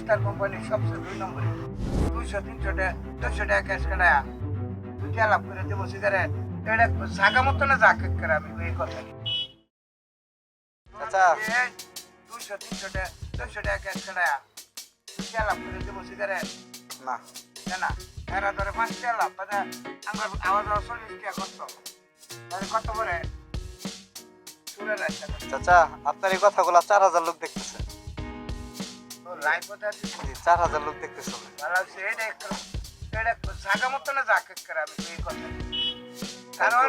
Star কোম্পানির সবচেয়ে দুই নম্বরে। দুইশো তিনশো টাকা দুশো টাকা ক্যাশ কাটায়া দুই লাভ করে দেবো সিগারেট। এটা জাগা মতো না যা করে আমি এই কথা। চাচা। দুইশো তিনশো টাকা দুশো টাকা ক্যাশ কাটায়া লাভ করে দেবো সিগারেট। না। না এরা ধরে পাঁচ টাকা লাভ মানে আমার আওয়াজ চল্লিশ টাকা করতো তাহলে কত করে? চাচা আপনার এই কথাগুলো চার হাজার লোক দেখতেছে। তো লাইফ কথা চার হাজার লোক ভালো হচ্ছে এটা একটু এটা জাগা মতো না যা করে আমি এই কথা। কারণ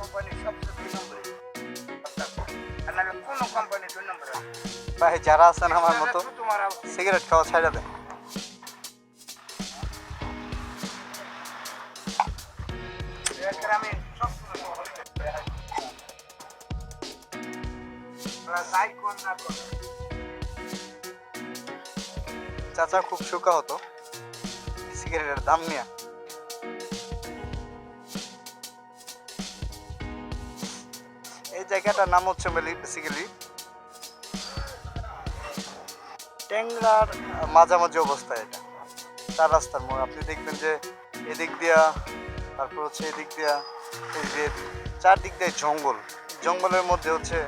কোম্পানি সবচেয়ে দুই নম্বরে। আর নাহলে কোনো কোম্পানি দুই নম্বরে ভাই যারা আছেন আমার মতো তোমার সিগারেট খাওয়া ছাইড়া দেন। যাই কর না কর চাচা খুব সুখা হতো সিগারেটের দাম নিয়ে। এই জায়গাটার নাম হচ্ছে মেলি বেসিক্যালি ট্যাংরার মাঝামাঝি অবস্থা এটা। চার রাস্তার মোড়। আপনি দেখবেন যে এদিক দিয়া, তারপর হচ্ছে এদিক দিয়া, এই যে চারদিক দিয়ে জঙ্গল। জঙ্গলের মধ্যে হচ্ছে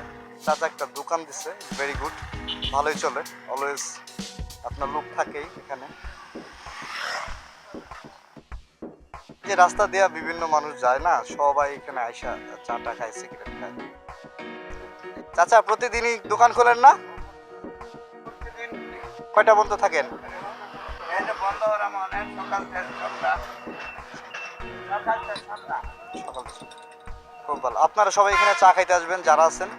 চাচা একটা দোকান দিছে। ভেরি গুড ভালোই চলে। অলওয়েজ আপনার লোক থাকেই এখানে। যে রাস্তা দেয়া বিভিন্ন মানুষ যায় না সবাই এখানে আইসা চাটা খায় সিগারেট খায়। চাচা প্রতিদিনই দোকান খোলেন না? কয়টা বন্ধ থাকেন। খুব ভালো। আপনারা সবাই এখানে চা খাইতে আসবেন যারা আছেন।